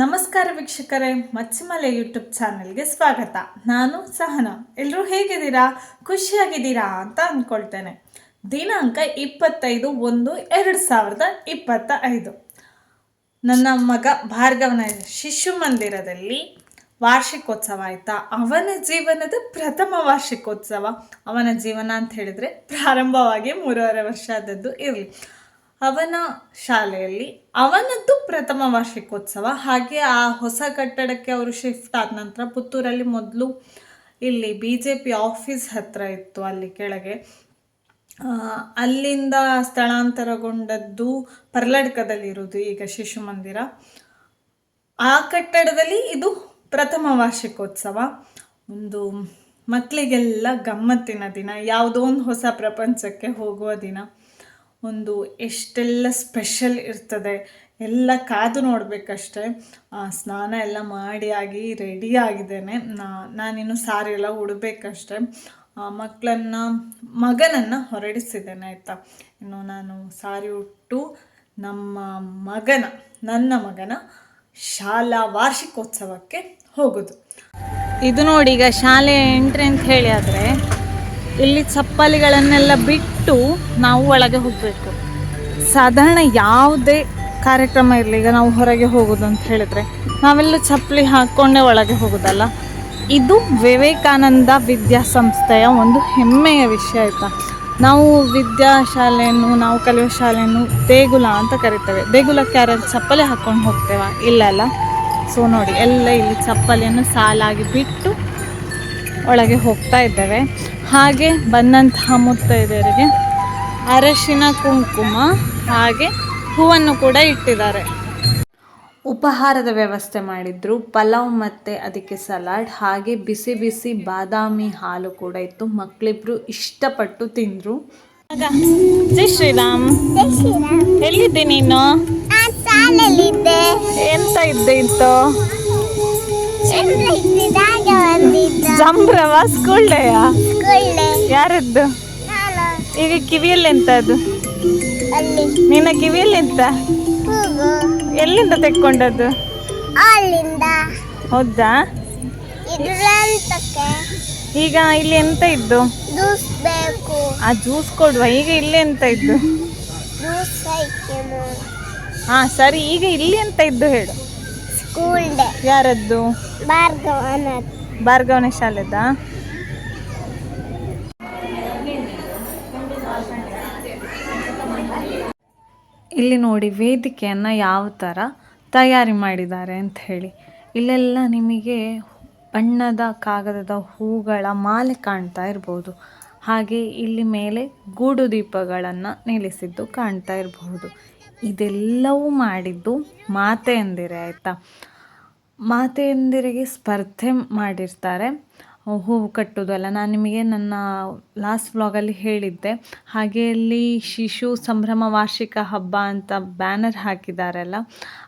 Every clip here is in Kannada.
ನಮಸ್ಕಾರ ವೀಕ್ಷಕರೇ, ಮಚ್ಚಿಮಲೆ ಯೂಟ್ಯೂಬ್ ಚಾನೆಲ್ಗೆ ಸ್ವಾಗತ. ನಾನು ಸಹನ. ಎಲ್ಲರೂ ಹೇಗಿದ್ದೀರಾ? ಖುಷಿಯಾಗಿದ್ದೀರಾ ಅಂತ ಅಂದ್ಕೊಳ್ತೇನೆ. ದಿನಾಂಕ ಇಪ್ಪತ್ತೈದು ಒಂದು ಎರಡು ಸಾವಿರದ ಇಪ್ಪತ್ತ ಐದು ನನ್ನ ಮಗ ಭಾರ್ಗವನ ಶಿಶು ಮಂದಿರದಲ್ಲಿ ವಾರ್ಷಿಕೋತ್ಸವ ಆಯಿತಾ? ಅವನ ಜೀವನದ ಪ್ರಥಮ ವಾರ್ಷಿಕೋತ್ಸವ. ಅವನ ಜೀವನ ಅಂತ ಹೇಳಿದರೆ ಪ್ರಾರಂಭವಾಗಿ ಮೂರುವರೆ ವರ್ಷ ಆದದ್ದು ಇರಲಿ. ಅವನ ಶಾಲೆಯಲ್ಲಿ ಅವನದ್ದು ಪ್ರಥಮ ವಾರ್ಷಿಕೋತ್ಸವ. ಹಾಗೆ ಆ ಹೊಸ ಕಟ್ಟಡಕ್ಕೆ ಅವರು ಶಿಫ್ಟ್ ಆದ ನಂತರ ಪುತ್ತೂರಲ್ಲಿ ಮೊದಲು ಇಲ್ಲಿ ಬಿ ಜೆ ಪಿ ಆಫೀಸ್ ಹತ್ರ ಇತ್ತು ಅಲ್ಲಿ ಕೆಳಗೆ. ಅಲ್ಲಿಂದ ಸ್ಥಳಾಂತರಗೊಂಡದ್ದು ಪರ್ಲಡ್ಕದಲ್ಲಿರೋದು ಈಗ ಶಿಶು ಮಂದಿರ. ಆ ಕಟ್ಟಡದಲ್ಲಿ ಇದು ಪ್ರಥಮ ವಾರ್ಷಿಕೋತ್ಸವ. ಒಂದು ಮಕ್ಕಳಿಗೆಲ್ಲ ಗಮ್ಮತ್ತಿನ ದಿನ, ಯಾವುದೋ ಒಂದು ಹೊಸ ಪ್ರಪಂಚಕ್ಕೆ ಹೋಗುವ ದಿನ. ಒಂದು ಎಷ್ಟೆಲ್ಲ ಸ್ಪೆಷಲ್ ಇರ್ತದೆ. ಎಲ್ಲ ಕಾದು ನೋಡಬೇಕಷ್ಟೆ. ಸ್ನಾನ ಎಲ್ಲ ಮಾಡಿ ಆಗಿ ರೆಡಿ ಆಗಿದ್ದೇನೆ. ನಾನಿನ್ನು ಸಾರಿ ಎಲ್ಲ ಉಡಬೇಕಷ್ಟೆ. ಮಕ್ಕಳನ್ನು ಮಗನನ್ನು ಹೊರಡಿಸಿದ್ದೇನೆ, ಆಯಿತಾ? ಇನ್ನು ನಾನು ಸಾರಿ ಉಟ್ಟು ನಮ್ಮ ಮಗನ, ನನ್ನ ಮಗನ ಶಾಲಾ ವಾರ್ಷಿಕೋತ್ಸವಕ್ಕೆ ಹೋಗೋದು. ಇದು ನೋಡಿ ಈಗ ಶಾಲೆ ಎಂಟ್ರಿ ಅಂತ ಹೇಳಿ ಆದರೆ ಇಲ್ಲಿ ಚಪ್ಪಲಿಗಳನ್ನೆಲ್ಲ ಬಿಟ್ಟು ನಾವು ಒಳಗೆ ಹೋಗಬೇಕು. ಸಾಧಾರಣ ಯಾವುದೇ ಕಾರ್ಯಕ್ರಮ ಇರಲಿ, ಈಗ ನಾವು ಹೊರಗೆ ಹೋಗೋದು ಅಂತ ಹೇಳಿದ್ರೆ, ನಾವೆಲ್ಲ ಚಪ್ಪಲಿ ಹಾಕ್ಕೊಂಡೇ ಒಳಗೆ ಹೋಗೋದಲ್ಲ. ಇದು ವಿವೇಕಾನಂದ ವಿದ್ಯಾಸಂಸ್ಥೆಯ ಒಂದು ಹೆಮ್ಮೆಯ ವಿಷಯ ಆಯಿತಾ? ನಾವು ವಿದ್ಯಾಶಾಲೆಯನ್ನು, ನಾವು ಕಲಿಯೋ ಶಾಲೆಯನ್ನು ದೇಗುಲ ಅಂತ ಕರಿತೇವೆ. ದೇಗುಲಕ್ಕೆ ಯಾರಾದ್ರು ಚಪ್ಪಲಿ ಹಾಕ್ಕೊಂಡು ಹೋಗ್ತೇವ? ಇಲ್ಲ ಅಲ್ಲ? ಸೊ ನೋಡಿ, ಎಲ್ಲ ಇಲ್ಲಿ ಚಪ್ಪಲಿಯನ್ನು ಸಾಲಾಗಿ ಬಿಟ್ಟು ಒಳಗೆ ಹೋಗ್ತಾ ಇದ್ದೇವೆ. ಹಾಗೆ ಬಂದಂತಹ ಮುತ್ತೈದೆಯರಿಗೆ ಅರಶಿನ ಕುಂಕುಮ ಹಾಗೆ ಹೂವನ್ನು ಕೂಡ ಇಟ್ಟಿದ್ದಾರೆ. ಉಪಹಾರದ ವ್ಯವಸ್ಥೆ ಮಾಡಿದ್ರು. ಪಲಾವ್ ಮತ್ತು ಅದಕ್ಕೆ ಸಲಾಡ್ ಹಾಗೆ ಬಿಸಿ ಬಿಸಿ ಬಾದಾಮಿ ಹಾಲು ಕೂಡ ಇತ್ತು. ಮಕ್ಕಳಿಬ್ರು ಇಷ್ಟಪಟ್ಟು ತಿಂದರು. ಜೈ ಶ್ರೀರಾಮ್. ಎಲ್ಲಿದ್ದೆ ನೀನು? ಎಂತ ಇದ್ದೆ ಇತ್ತು? ಜಂಬ್ರವಾ ಸ್ಕೂಲ್ ಡೇಯಾ ಯಾರದ್ದು? ಈಗ ಕಿವಿಯಲ್ಲಿ ಎಂತ ಅದು? ನಿನ್ನ ಕಿವಿಯಲ್ಲಿ ಎಂತ? ಎಲ್ಲಿಂದ ತೆಕ್ಕೊಂಡದ್ದು? ಹೌದಾ? ಈಗ ಇಲ್ಲಿ ಎಂತ ಇದ್ದು? ಆ ಜ್ಯೂಸ್ ಕೊಡುವ ಈಗ ಇಲ್ಲಿ ಎಂತ ಇದ್ದು? ಹಾ ಸರಿ ಈಗ ಇಲ್ಲಿ ಎಂತ ಇದ್ದು ಹೇಳು. School day. ಯಾರದ್ದು? ಭಾರ್ಗವನ ಶಾಲೆದ? ಇಲ್ಲಿ ನೋಡಿ ವೇದಿಕೆಯನ್ನು ಯಾವ ಥರ ತಯಾರಿ ಮಾಡಿದ್ದಾರೆ ಅಂತ ಹೇಳಿ. ಇಲ್ಲೆಲ್ಲ ನಿಮಗೆ ಬಣ್ಣದ ಕಾಗದದ ಹೂಗಳ ಮಾಲೆ ಕಾಣ್ತಾ ಇರ್ಬೋದು. ಹಾಗೆ ಇಲ್ಲಿ ಮೇಲೆ ಗೂಡು ದೀಪಗಳನ್ನು ನಿಲ್ಲಿಸಿದ್ದು ಕಾಣ್ತಾ ಇರಬಹುದು ಇದೆಲ್ಲವೂ ಮಾಡಿದ್ದು ಮಾತೆಯಂದಿರೆ, ಆಯಿತಾ? ಮಾತೆಯಂದಿರಿಗೆ ಸ್ಪರ್ಧೆ ಮಾಡಿರ್ತಾರೆ. ಹೂವು ಕಟ್ಟೋದಲ್ಲ ನಾನು ನಿಮಗೆ ನನ್ನ ಲಾಸ್ಟ್ ವ್ಲಾಗಲ್ಲಿ ಹೇಳಿದ್ದೆ. ಹಾಗೆ ಅಲ್ಲಿ ಶಿಶು ಸಂಭ್ರಮ ವಾರ್ಷಿಕ ಹಬ್ಬ ಅಂತ ಬ್ಯಾನರ್ ಹಾಕಿದ್ದಾರಲ್ಲ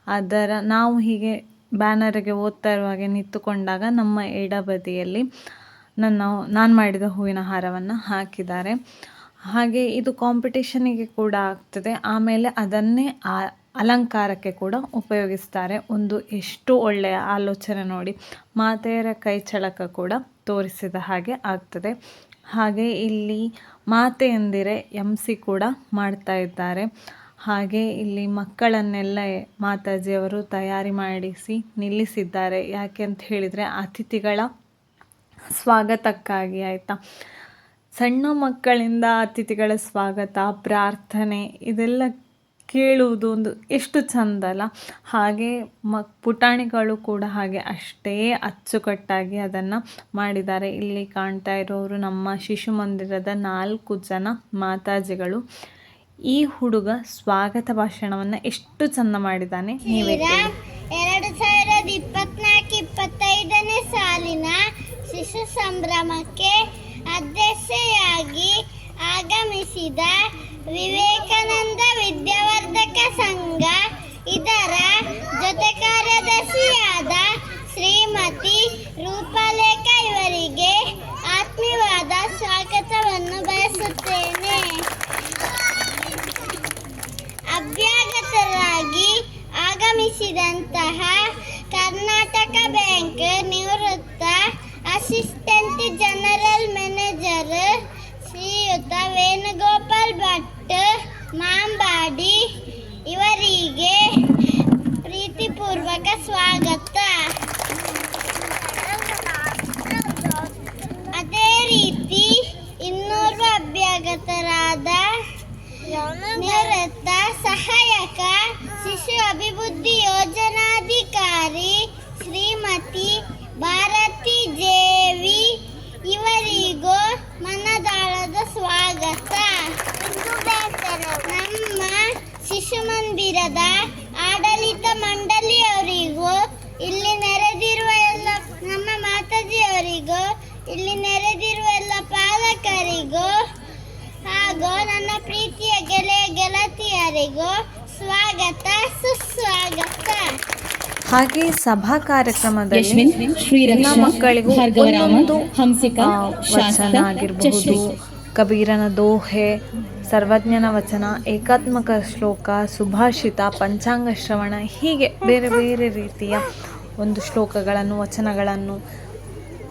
ಅದರ ನಾವು ಹೀಗೆ ಬ್ಯಾನರ್ಗೆ ಓದ್ತಾ ಇರುವಾಗೆ ನಿಂತುಕೊಂಡಾಗ ನಮ್ಮ ಎಡಬದಿಯಲ್ಲಿ ನನ್ನ, ನಾನು ಮಾಡಿದ ಹೂವಿನ ಹಾರವನ್ನು ಹಾಕಿದ್ದಾರೆ. ಹಾಗೆ ಇದು ಕಾಂಪಿಟೇಷನಿಗೆ ಕೂಡ ಆಗ್ತದೆ. ಆಮೇಲೆ ಅದನ್ನೇ ಆ ಅಲಂಕಾರಕ್ಕೆ ಕೂಡ ಉಪಯೋಗಿಸ್ತಾರೆ. ಒಂದು ಎಷ್ಟು ಒಳ್ಳೆಯ ಆಲೋಚನೆ ನೋಡಿ ಮಾತೆಯರ ಕೈ ಚಳಕ ಕೂಡ ತೋರಿಸಿದ ಹಾಗೆ ಆಗ್ತದೆ. ಹಾಗೆ ಇಲ್ಲಿ ಮಾತೆಯಂದಿರೆ ಎಂ ಸಿ ಕೂಡ ಮಾಡ್ತಾ ಇದ್ದಾರೆ. ಹಾಗೆ ಇಲ್ಲಿ ಮಕ್ಕಳನ್ನೆಲ್ಲ ಮಾತಾಜಿಯವರು ತಯಾರಿ ಮಾಡಿಸಿ ನಿಲ್ಲಿಸಿದ್ದಾರೆ. ಯಾಕೆ ಅಂತ ಹೇಳಿದರೆ ಅತಿಥಿಗಳ ಸ್ವಾಗತಕ್ಕಾಗಿ ಆಯಿತಾ. ಸಣ್ಣ ಮಕ್ಕಳಿಂದ ಅತಿಥಿಗಳ ಸ್ವಾಗತ, ಪ್ರಾರ್ಥನೆ ಇದೆಲ್ಲ ಕೇಳುವುದು ಒಂದು ಎಷ್ಟು ಚಂದ ಅಲ್ಲ. ಹಾಗೆ ಮ ಪುಟಾಣಿಗಳು ಕೂಡ ಹಾಗೆ ಅಷ್ಟೇ ಅಚ್ಚುಕಟ್ಟಾಗಿ ಅದನ್ನು ಮಾಡಿದ್ದಾರೆ. ಇಲ್ಲಿ ಕಾಣ್ತಾ ಇರೋರು ನಮ್ಮ ಶಿಶು ಮಂದಿರದ ನಾಲ್ಕು ಜನ ಮಾತಾಜಿಗಳು. ಈ ಹುಡುಗ ಸ್ವಾಗತ ಭಾಷಣವನ್ನು ಎಷ್ಟು ಚಂದ ಮಾಡಿದ್ದಾನೆ. ನೀವೇ ಎರಡು ಸಾವಿರದ ಇಪ್ಪತ್ನಾಲ್ಕು ಇಪ್ಪತ್ತೈದನೇ ಸಾಲಿನ ಶಿಶು ಸಂಭ್ರಮಕ್ಕೆ ಅಧ್ಯಕ್ಷೆಯಾಗಿ ಆಗಮಿಸಿದ ವಿವೇಕಾನಂದ ವಿದ್ಯಾವರ್ಧಕ ಸಂಘ ಇದರ ಜೊತೆ ಕಾರ್ಯದರ್ಶಿಯಾದ ಶ್ರೀಮತಿ ರೂಪಾಲೇಖ ಇವರಿಗೆ ಆತ್ಮೀಯವಾದ ಸ್ವಾಗತವನ್ನು ಬಯಸುತ್ತೇನೆ. ನಿವೃತ್ತ ಸಹಾಯಕ ಶಿಶು ಅಭಿವೃದ್ಧಿ ಯೋಜನಾಧಿಕಾರಿ ಶ್ರೀಮತಿ ಭಾರತಿ ಜೇವಿ ಇವರಿಗೂ ಮನದಾಳದ ಸ್ವಾಗತ. ನಮ್ಮ ಶಿಶು ಮಂದಿರದ ಆಡಳಿತ ಮಂಡಳಿಯವರಿಗೂ ಇಲ್ಲಿ ನೆರೆದಿರುವ ಎಲ್ಲ ನಮ್ಮ ಮಾತಾಜಿಯವರಿಗೂ ಇಲ್ಲಿ ನೆರೆದಿರುವ ಎಲ್ಲ ಪಾಲಕರಿಗೂ ಹಾಗೂ ನನ್ನ ಪ್ರೀತಿಯ ಗೆಳೆಯ ಗೆಳತಿಯರಿಗೂ ಸ್ವಾಗತ ಸುಸ್ವಾಗತ. ಹಾಗೆ ಸಭಾ ಕಾರ್ಯಕ್ರಮದಲ್ಲಿ ಎಲ್ಲ ಮಕ್ಕಳಿಗೂ ಒಂದು ಒಂದೊಂದು ವಚನ ಶಾಸ್ತ್ರ ಆಗಿರಬಹುದು ಕಬೀರನ ದೋಹೆ ಸರ್ವಜ್ಞನ ವಚನ ಏಕಾತ್ಮಕ ಶ್ಲೋಕ ಸುಭಾಷಿತ ಪಂಚಾಂಗ ಶ್ರವಣ ಹೀಗೆ ಬೇರೆ ಬೇರೆ ರೀತಿಯ ಒಂದು ಶ್ಲೋಕಗಳನ್ನು ವಚನಗಳನ್ನು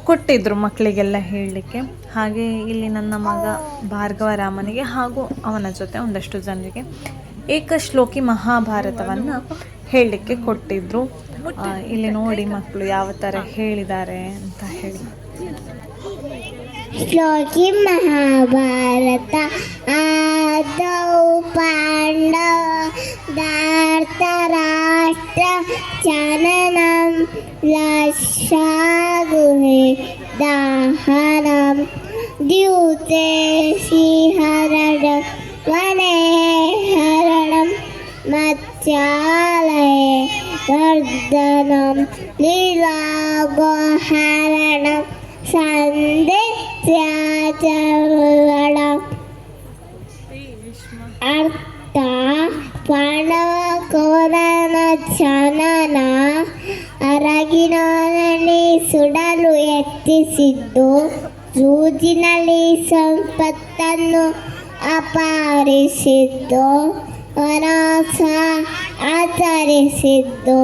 ಕೊಟ್ಟಿದ್ರು ಮಕ್ಕಳಿಗೆಲ್ಲ ಹೇಳಲಿಕ್ಕೆ. ಹಾಗೆ ಇಲ್ಲಿ ನನ್ನ ಮಗ ಭಾರ್ಗವರಾಮನಿಗೆ ಹಾಗೂ ಅವನ ಜೊತೆ ಒಂದಷ್ಟು ಜನರಿಗೆ ಏಕಶ್ಲೋಕಿ ಮಹಾಭಾರತವನ್ನು ಹೇಳಲಿಕ್ಕೆ ಕೊಟ್ಟಿದ್ರು. ಇಲ್ಲಿ ನೋಡಿ ಮಕ್ಕಳು ಯಾವ ಥರ ಹೇಳಿದ್ದಾರೆ ಅಂತ ಹೇಳಿ. ಶ್ಲೋಕಿ ಮಹಾಭಾರತ, ಆದೌ ಪಾಂಡವ ಲಕ್ಷ ದಾಹನಂ ദാഹനം ദ്യൂതേശിഹരണം വനേഹരണം മച്ചാലയ വർദ്ധനം ലീലാഗോഹരണം സന്ധ്യാചരണം അർത്ഥ പണവ കോരണ ചനന ಜನನ ಅರಗಿನಲ್ಲಿ ಸುಡಲು ಯತ್ನಿಸಿದ್ದು ಜೂಜಿನಲ್ಲಿ ಸಂಪತ್ತನ್ನು ಅಪಹರಿಸಿದ್ದು ವರಾಸ ಆಚರಿಸಿದ್ದು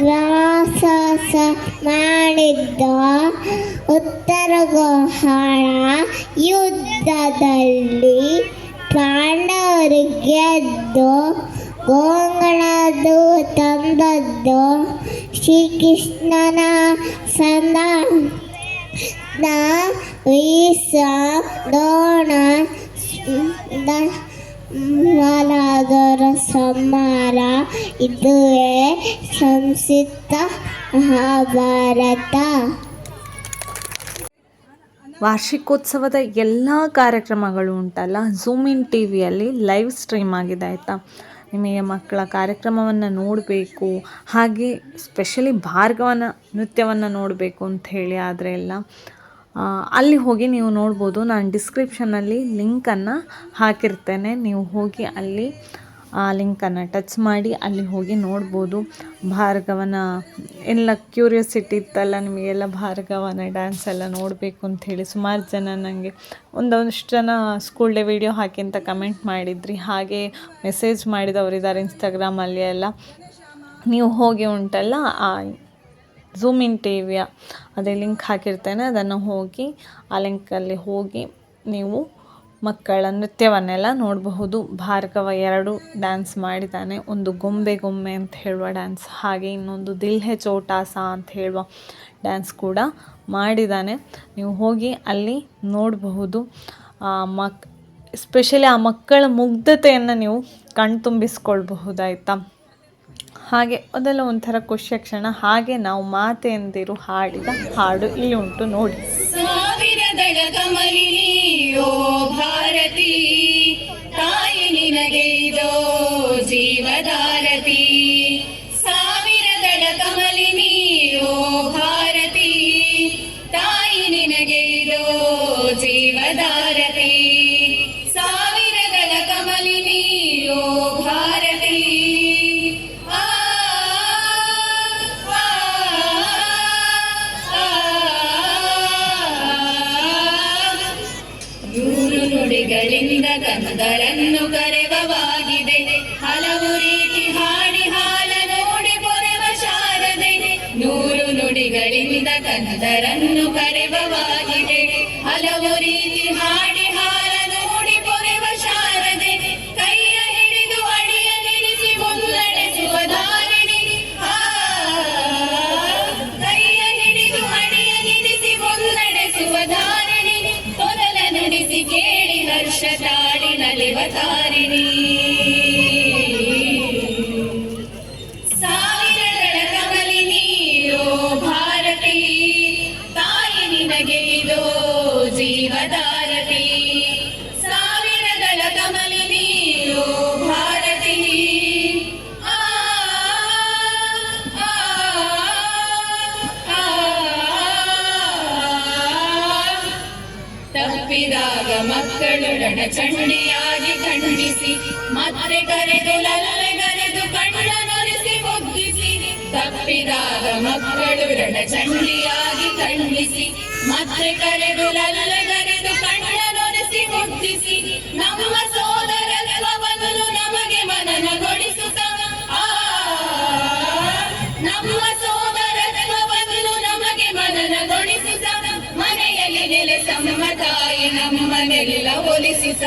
ವ್ಯಾಸ ಮಾಡಿದ್ದ ಉತ್ತರ ಗೋಹಾಳ ಯುದ್ಧದಲ್ಲಿ ಪಾಂಡವರು ಗೆದ್ದು ಗೋಂಗಳದು ತಂದದ್ದು ಶ್ರೀಕೃಷ್ಣನ ಸಂದ. ವೀಸ ದೋಣ ಮಲದರ ಸಂಹಾರ. ಇದುವೇ ಸಂಸಿತ ಮಹಾಭಾರತ. ವಾರ್ಷಿಕೋತ್ಸವದ ಎಲ್ಲ ಕಾರ್ಯಕ್ರಮಗಳು ಉಂಟಲ್ಲ? ಝೂಮ್ ಇನ್ ಟಿ ವಿಯಲ್ಲಿ ಲೈವ್ ಸ್ಟ್ರೀಮ್ ಆಗಿದೆ, ಆಯಿತಾ? ನಿಮಗೆ ಮಕ್ಕಳ ಕಾರ್ಯಕ್ರಮವನ್ನು ನೋಡಬೇಕು, ಹಾಗೆ ಸ್ಪೆಷಲಿ ಭಾರ್ಗವನ ನೃತ್ಯವನ್ನು ನೋಡಬೇಕು ಅಂತ ಹೇಳಿ ಆದರೆ ಎಲ್ಲ ಅಲ್ಲಿ ಹೋಗಿ ನೀವು ನೋಡ್ಬೋದು, ನಾನು ಡಿಸ್ಕ್ರಿಪ್ಷನಲ್ಲಿ ಲಿಂಕನ್ನು ಹಾಕಿರ್ತೇನೆ. ನೀವು ಹೋಗಿ ಅಲ್ಲಿ ಆ ಲಿಂಕನ್ನು ಟಚ್ ಮಾಡಿ ಅಲ್ಲಿ ಹೋಗಿ ನೋಡ್ಬೋದು. ಭಾರ್ಗವನ ಎಲ್ಲ ಕ್ಯೂರಿಯಾಸಿಟಿ ಇತ್ತಲ್ಲ ನಿಮಗೆಲ್ಲ ಭಾರ್ಗವನ ಡ್ಯಾನ್ಸ್ ಎಲ್ಲ ನೋಡಬೇಕು ಅಂಥೇಳಿ ಸುಮಾರು ಜನ ನನಗೆ ಒಂದೊಂದಿಷ್ಟು ಜನ ಸ್ಕೂಲ್ ಡೇ ವಿಡಿಯೋ ಹಾಕಿ ಅಂತ ಕಮೆಂಟ್ ಮಾಡಿದ್ರಿ. ಹಾಗೆ ಮೆಸೇಜ್ ಮಾಡಿದವರಿದ್ದಾರೆ ಇನ್ಸ್ಟಾಗ್ರಾಮಲ್ಲಿ ಎಲ್ಲ. ನೀವು ಹೋಗಿ ಉಂಟಲ್ಲ, ಆ ಝೂಮ್ ಇನ್ ಟಿ ವಿಯ ಅದೇ ಲಿಂಕ್ ಹಾಕಿರ್ತೇನೆ, ಅದನ್ನು ಹೋಗಿ ಆ ಲಿಂಕಲ್ಲಿ ಹೋಗಿ ನೀವು ಮಕ್ಕಳ ನೃತ್ಯವನ್ನೆಲ್ಲ ನೋಡಬಹುದು. ಭಾರ್ಗವ ಎರಡು ಡ್ಯಾನ್ಸ್ ಮಾಡಿದ್ದಾನೆ. ಒಂದು ಗೊಂಬೆ ಗೊಂಬೆ ಅಂತ ಹೇಳುವ ಡ್ಯಾನ್ಸ್ ಹಾಗೆ ಇನ್ನೊಂದು ದಿಲ್ಹೆ ಚೋಟಾಸ ಅಂತ ಹೇಳುವ ಡ್ಯಾನ್ಸ್ ಕೂಡ ಮಾಡಿದ್ದಾನೆ. ನೀವು ಹೋಗಿ ಅಲ್ಲಿ ನೋಡಬಹುದು. ಮಕ್ ಎಸ್ಪೆಷಲಿ ಆ ಮಕ್ಕಳ ಮುಗ್ಧತೆಯನ್ನು ನೀವು ಕಣ್ತುಂಬಿಸ್ಕೊಳ್ಬಹುದಾಯ್ತಾ? ಹಾಗೆ ಅದೆಲ್ಲ ಒಂಥರ ಖುಷಿಯ ಕ್ಷಣ. ಹಾಗೆ ನಾವು ಮಾತೆಂದಿರು ಹಾಡಿದ ಹಾಡು ಇಲ್ಲಿ ಉಂಟು ನೋಡಿ. ಭಾರತಿ, ತಾಯಿ ನಿನಗೆ ಇದೋ ಜೀವಧಾರತಿ. ಸಾವಿರದಳ ಕಮಲಿನಿ ಓ ಭಾರತಿ, ತಾಯಿ ನಿನಗೆ ಇದೋ ಜೀವಧಾರತಿ. ತಾಳಿ ನಲಿವ ತಪ್ಪಿದಾಗ ಮಕ್ಕಳೊಡನ ಚಂಡಿಯಾಗಿ ಖಂಡಿಸಿ, ಮತ್ತೆ ಕರೆದು ಲಲ್ಲಗರೆದು ಕಣ್ಣನೊರೆಸಿ ಮುಗ್ಗಿಸಿ ತಪ್ಪಿದಾಗ ಮಕ್ಕಳೊಡನ ಚಂಡಿಯಾಗಿ ಖಂಡಿಸಿ, ಮತ್ತೆ ಕರೆದು ಲಲ್ಲಗರೆದು ಕಣ್ಣನೊರೆಸಿ ಮುಗ್ಗಿಸಿ ನಮ್ಮ ತಾಯಿ ನಮ್ಮನೆಲ್ಲ ಒಲಿಸಿದ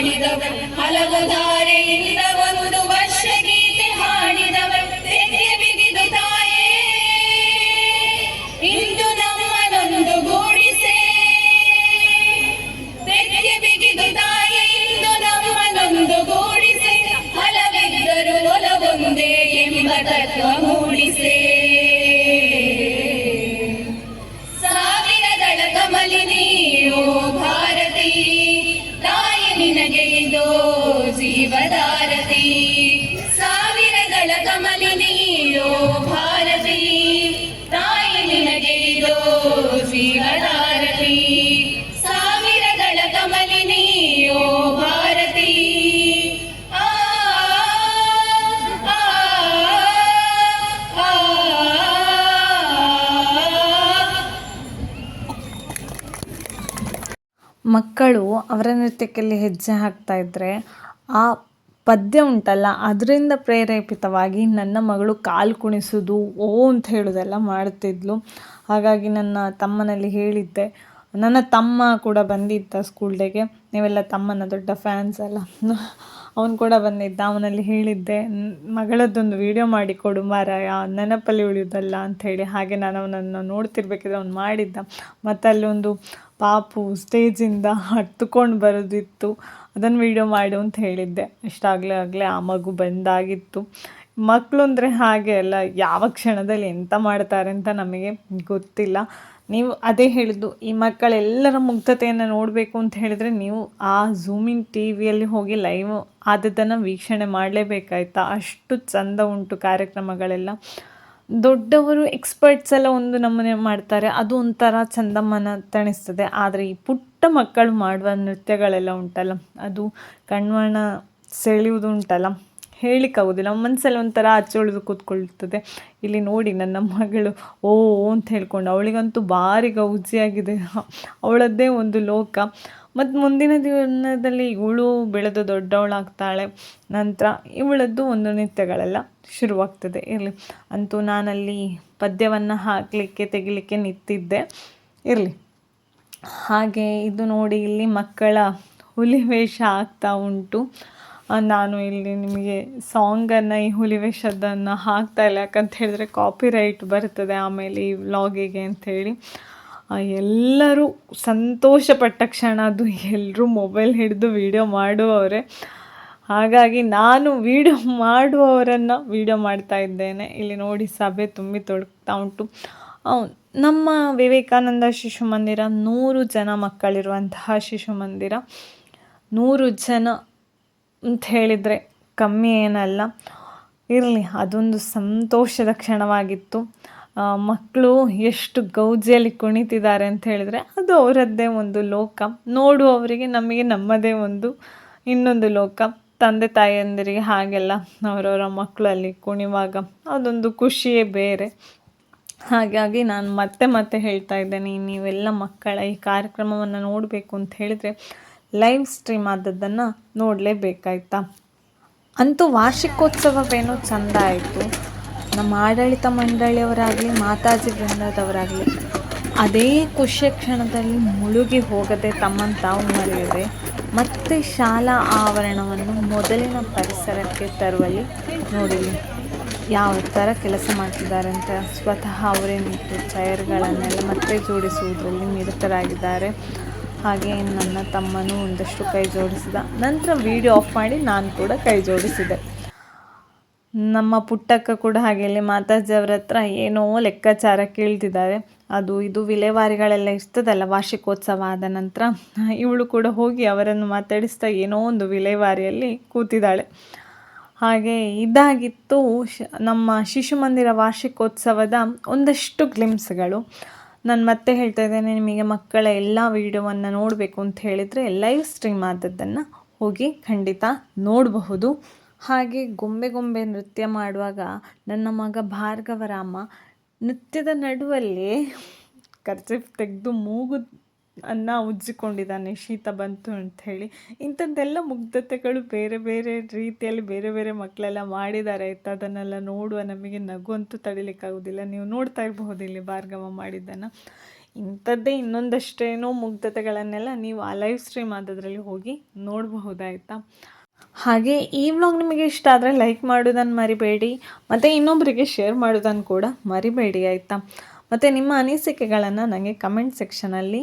ಸೂರೆ ಮಾಡಿದವಳು ಜೀವಧಾರತಿ ಸಾವಿರಗಳ ಕಮಲಿನಿಯೋ ಭಾರತಿ ತಾಯಿ ನಿನಗೆ ಇದೋ ಶಿವದಾರತಿ ಸಾವಿರಗಳ ಕಮಲಿನಿಯೋ ಭಾರತಿ. ಮಕ್ಕಳು ಅವರ ನೃತ್ಯಕ್ಕೆ ಹೆಜ್ಜೆ ಹಾಕ್ತಾ ಇದ್ದರೆ ಆ ಪದ್ಯ ಉಂಟಲ್ಲ, ಅದರಿಂದ ಪ್ರೇರೇಪಿತವಾಗಿ ನನ್ನ ಮಗಳು ಕಾಲು ಕುಣಿಸೋದು, ಓ ಅಂತ ಹೇಳೋದೆಲ್ಲ ಮಾಡ್ತಿದ್ಲು. ಹಾಗಾಗಿ ನನ್ನ ತಮ್ಮನಲ್ಲಿ ಹೇಳಿದ್ದೆ. ನನ್ನ ತಮ್ಮ ಕೂಡ ಬಂದಿದ್ದ ಸ್ಕೂಲ್ ಡೇಗೆ ನೀವೆಲ್ಲ ತಮ್ಮನ ದೊಡ್ಡ ಫ್ಯಾನ್ಸ್ ಅಲ್ಲ. ಅವನು ಕೂಡ ಬಂದಿದ್ದ, ಅವನಲ್ಲಿ ಹೇಳಿದ್ದೆ "ನ್- ಮಗಳದ್ದೊಂದು ವಿಡಿಯೋ ಮಾಡಿ ಕೊಡು ಮಾರಾಯ, ನೆನಪಲ್ಲಿ ಉಳಿಯೋದಲ್ಲ ಅಂಥೇಳಿ ಹಾಗೆ ನಾನು ಅವನನ್ನು ನೋಡ್ತಿರ್ಬೇಕಿದ್ರೆ ಅವ್ನು ಮಾಡಿದ್ದ. ಮತ್ತು ಅಲ್ಲೊಂದು ಪಾಪು ಸ್ಟೇಜಿಂದ ಹತ್ತುಕೊಂಡು ಬರೋದಿತ್ತು. ಅದನ್ನು ವೀಡಿಯೋ ಮಾಡು ಅಂತ ಹೇಳಿದ್ದೆ. ಇಷ್ಟಾಗಲೇ ಆಗಲೇ ಆ ಮಗು ಬಂದಾಗಿತ್ತು. ಮಕ್ಕಳು ಅಂದರೆ ಹಾಗೆ ಅಲ್ಲ, ಯಾವ ಕ್ಷಣದಲ್ಲಿ ಎಂತ ಮಾಡ್ತಾರೆ ಅಂತ ನಮಗೆ ಗೊತ್ತಿಲ್ಲ. ನೀವು ಅದೇ ಹೇಳಿದ್ದು, ಈ ಮಕ್ಕಳೆಲ್ಲರ ಮುಗ್ಧತೆಯನ್ನು ನೋಡಬೇಕು ಅಂತ ಹೇಳಿದರೆ ನೀವು ಆ ಝೂಮಿನ್ ಟಿ ವಿಯಲ್ಲಿ ಹೋಗಿ ಲೈವ್ ಆದದ್ದನ್ನು ವೀಕ್ಷಣೆ ಮಾಡಲೇಬೇಕಾಯ್ತಾ? ಅಷ್ಟು ಚಂದ ಉಂಟು ಕಾರ್ಯಕ್ರಮಗಳೆಲ್ಲ. ದೊಡ್ಡವರು ಎಕ್ಸ್ಪರ್ಟ್ಸ್ ಎಲ್ಲ ಒಂದು ನಮೂನೆ ಮಾಡ್ತಾರೆ. ಅದು ಒಂಥರ ಚಂದಮ್ಮನ ತಣಿಸ್ತದೆ. ಆದರೆ ಈ ಪುಟ್ಟ ಮಕ್ಕಳು ಮಾಡುವ ನೃತ್ಯಗಳೆಲ್ಲ ಉಂಟಲ್ಲ, ಅದು ಕಣ್ಮಣ ಸೆಳೆಯುವುದು ಉಂಟಲ್ಲ. ಹೇಳಿಕ್ಕಾಗೋದಿಲ್ಲ ಮನಸ್ಸಲ್ಲಿ ಒಂಥರ ಅಚ್ಚೊಳಿದು ಕೂತ್ಕೊಳ್ತದೆ. ಇಲ್ಲಿ ನೋಡಿ ನನ್ನ ಮಗಳು, ಓ, ಅಂತ ಹೇಳ್ಕೊಂಡು ಅವಳಿಗಂತೂ ಭಾರಿ ಗೌಜಿಯಾಗಿದೆ. ಅವಳದ್ದೇ ಒಂದು ಲೋಕ. ಮತ್ತು ಮುಂದಿನ ದಿನದಲ್ಲಿ ಇವಳು ಬೆಳೆದು ದೊಡ್ಡವಳಾಗ್ತಾಳೆ, ನಂತರ ಇವಳದ್ದು ಒಂದು ನೃತ್ಯಗಳೆಲ್ಲ ಶುರುವಾಗ್ತದೆ. ಇರಲಿ, ಅಂತೂ ನಾನಲ್ಲಿ ಪದ್ಯವನ್ನು ಹಾಕಲಿಕ್ಕೆ, ತೆಗಿಲಿಕ್ಕೆ ನಿಂತಿದ್ದೆ. ಇರಲಿ. ಹಾಗೆ ಇದು ನೋಡಿ ಇಲ್ಲಿ ಮಕ್ಕಳ ಹುಲಿ ವೇಷ ಆಗ್ತಾ ಉಂಟು. ನಾನು ಇಲ್ಲಿ ನಿಮಗೆ ಸಾಂಗನ್ನು, ಈ ಹುಲಿ ವೇಷದನ್ನು ಹಾಕ್ತಾ ಇಲ್ಲ. ಯಾಕಂತ ಹೇಳಿದ್ರೆ ಕಾಪಿರೈಟ್ ಬರ್ತದೆ ಆಮೇಲೆ ಈ ವ್ಲಾಗಿಗೆ ಅಂಥೇಳಿ ಎಲ್ಲರೂ ಸಂತೋಷಪಟ್ಟ ಕ್ಷಣ ಅದು ಎಲ್ಲರೂ ಮೊಬೈಲ್ ಹಿಡಿದು ವೀಡಿಯೋ ಮಾಡುವವರೇ. ಹಾಗಾಗಿ ನಾನು ವೀಡಿಯೋ ಮಾಡುವವರನ್ನು ವೀಡಿಯೋ ಮಾಡ್ತಾ ಇದ್ದೇನೆ. ಇಲ್ಲಿ ನೋಡಿ ಸಭೆ ತುಂಬಿ ತೊಡಗ್ತಾ ಉಂಟು. ನಮ್ಮ ವಿವೇಕಾನಂದ ಶಿಶು ಮಂದಿರ ನೂರು ಜನ ಮಕ್ಕಳಿರುವಂತಹ ಶಿಶು ಮಂದಿರ. ನೂರು ಜನ ಅಂತ ಹೇಳಿದರೆ ಕಮ್ಮಿ ಏನಲ್ಲ. ಇರಲಿ, ಅದೊಂದು ಸಂತೋಷದ ಕ್ಷಣವಾಗಿತ್ತು. ಮಕ್ಕಳು ಎಷ್ಟು ಗೌಜಿಯಲ್ಲಿ ಕುಣಿತಿದ್ದಾರೆ ಅಂತ ಹೇಳಿದರೆ ಅದು ಅವರದ್ದೇ ಒಂದು ಲೋಕ. ನೋಡುವವರಿಗೆ ನಮಗೆ ನಮ್ಮದೇ ಒಂದು, ಇನ್ನೊಂದು ಲೋಕ. ತಂದೆ ತಾಯಿಯಂದಿರಿಗೆ ಹಾಗೆಲ್ಲ, ಅವರವರ ಮಕ್ಕಳಲ್ಲಿ ಕುಣಿವಾಗ ಅದೊಂದು ಖುಷಿಯೇ ಬೇರೆ. ಹಾಗಾಗಿ ನಾನು ಮತ್ತೆ ಮತ್ತೆ ಹೇಳ್ತಾ ಇದ್ದೇನೆ, ನೀವೆಲ್ಲ ಮಕ್ಕಳ ಈ ಕಾರ್ಯಕ್ರಮವನ್ನು ನೋಡಬೇಕು ಅಂತ ಹೇಳಿದರೆ ಲೈವ್ ಸ್ಟ್ರೀಮ್ ಆದದ್ದನ್ನು ನೋಡಲೇಬೇಕಾಯ್ತಾ? ಅಂತೂ ವಾರ್ಷಿಕೋತ್ಸವವೇನೋ ಚಂದ ಆಯಿತು. ನಮ್ಮ ಆಡಳಿತ ಮಂಡಳಿಯವರಾಗಲಿ, ಮಾತಾಜಿ ಬೃಂದದವರಾಗಲಿ ಅದೇ ಖುಷಿಯ ಕ್ಷಣದಲ್ಲಿ ಮುಳುಗಿ ಹೋಗದೆ ತಮ್ಮನ್ನು ತಾವು ಮರೆಯದೆ ಮತ್ತೆ ಶಾಲಾ ಆವರಣವನ್ನು ಮೊದಲಿನ ಪರಿಸರಕ್ಕೆ ತರುವಲ್ಲಿ ನೋಡಿಲಿ ಯಾವ ಥರ ಕೆಲಸ ಮಾಡ್ತಿದ್ದಾರೆ ಅಂತ ಸ್ವತಃ ಅವರೇ ನಿಂತು ಚೈರ್ಗಳನ್ನೆಲ್ಲ ಮತ್ತೆ ಜೋಡಿಸುವುದರಲ್ಲಿ ನಿರತರಾಗಿದ್ದಾರೆ. ಹಾಗೆ ನನ್ನ ತಮ್ಮನೂ ಒಂದಷ್ಟು ಕೈ ಜೋಡಿಸಿದ. ನಂತರ ವಿಡಿಯೋ ಆಫ್ ಮಾಡಿ ನಾನು ಕೂಡ ಕೈ ಜೋಡಿಸಿದೆ. ನಮ್ಮ ಪುಟ್ಟಕ್ಕ ಕೂಡ ಹಾಗೆ ಇಲ್ಲಿ ಮಾತಾಜಿ ಅವ್ರ ಹತ್ರ ಏನೋ ಲೆಕ್ಕಾಚಾರ ಕೇಳ್ತಿದ್ದಾರೆ. ಅದು ಇದು ವಿಲೇವಾರಿಗಳೆಲ್ಲ ಇರ್ತದಲ್ಲ, ವಾರ್ಷಿಕೋತ್ಸವ ಆದ ನಂತರ. ಇವಳು ಕೂಡ ಹೋಗಿ ಅವರನ್ನು ಮಾತಾಡಿಸ್ತಾ ಏನೋ ಒಂದು ವಿಲೇವಾರಿಯಲ್ಲಿ ಕೂತಿದ್ದಾಳೆ. ಹಾಗೆ ಇದಾಗಿತ್ತು ನಮ್ಮ ಶಿಶು ಮಂದಿರ ವಾರ್ಷಿಕೋತ್ಸವದ ಒಂದಷ್ಟು ಗ್ಲಿಮ್ಸ್ಗಳು. ನಾನು ಮತ್ತೆ ಹೇಳ್ತಾ ಇದ್ದೇನೆ, ನಿಮಗೆ ಮಕ್ಕಳ ಎಲ್ಲ ವಿಡಿಯೋವನ್ನು ನೋಡಬೇಕು ಅಂತ ಹೇಳಿದರೆ ಲೈವ್ ಸ್ಟ್ರೀಮ್ ಆದದ್ದನ್ನು ಹೋಗಿ ಖಂಡಿತ ನೋಡಬಹುದು. ಹಾಗೆ ಗೊಂಬೆ ಗೊಂಬೆ ನೃತ್ಯ ಮಾಡುವಾಗ ನನ್ನ ಮಗ ಭಾರ್ಗವರಾಮ ನೃತ್ಯದ ನಡುವಲ್ಲಿ ಕರ್ಚಿಫ್ ತೆಗೆದು ಮೂಗು ಅನ್ನ ಉಜ್ಜಿಕೊಂಡಿದ್ದಾನೆ, ಶೀತ ಬಂತು ಅಂತ ಹೇಳಿ ಇಂಥದ್ದೆಲ್ಲ ಮುಗ್ಧತೆಗಳು ಬೇರೆ ಬೇರೆ ರೀತಿಯಲ್ಲಿ ಬೇರೆ ಬೇರೆ ಮಕ್ಕಳೆಲ್ಲ ಮಾಡಿದ್ದಾರೆ. ಆಯ್ತಾ? ಅದನ್ನೆಲ್ಲ ನೋಡುವ ನಮಗೆ ನಗು ಅಂತೂ ತಡಿಲಿಕ್ಕಾಗೋದಿಲ್ಲ. ನೀವು ನೋಡ್ತಾ ಇರಬಹುದು ಇಲ್ಲಿ ಭಾರ್ಗವ ಮಾಡಿದ್ದನ್ನು. ಇಂಥದ್ದೇ ಇನ್ನೊಂದಷ್ಟೇನೋ ಮುಗ್ಧತೆಗಳನ್ನೆಲ್ಲ ನೀವು ಆ ಲೈವ್ ಸ್ಟ್ರೀಮ್ ಆದದ್ರಲ್ಲಿ ಹೋಗಿ ನೋಡಬಹುದಾಯ್ತಾ? ಹಾಗೆ ಈ ವ್ಲಾಗ್ ನಿಮಗೆ ಇಷ್ಟ ಆದರೆ ಲೈಕ್ ಮಾಡೋದನ್ನು ಮರಿಬೇಡಿ. ಮತ್ತು ಇನ್ನೊಬ್ಬರಿಗೆ ಶೇರ್ ಮಾಡೋದನ್ನು ಕೂಡ ಮರಿಬೇಡಿ, ಆಯಿತಾ? ಮತ್ತು ನಿಮ್ಮ ಅನಿಸಿಕೆಗಳನ್ನು ನನಗೆ ಕಮೆಂಟ್ ಸೆಕ್ಷನಲ್ಲಿ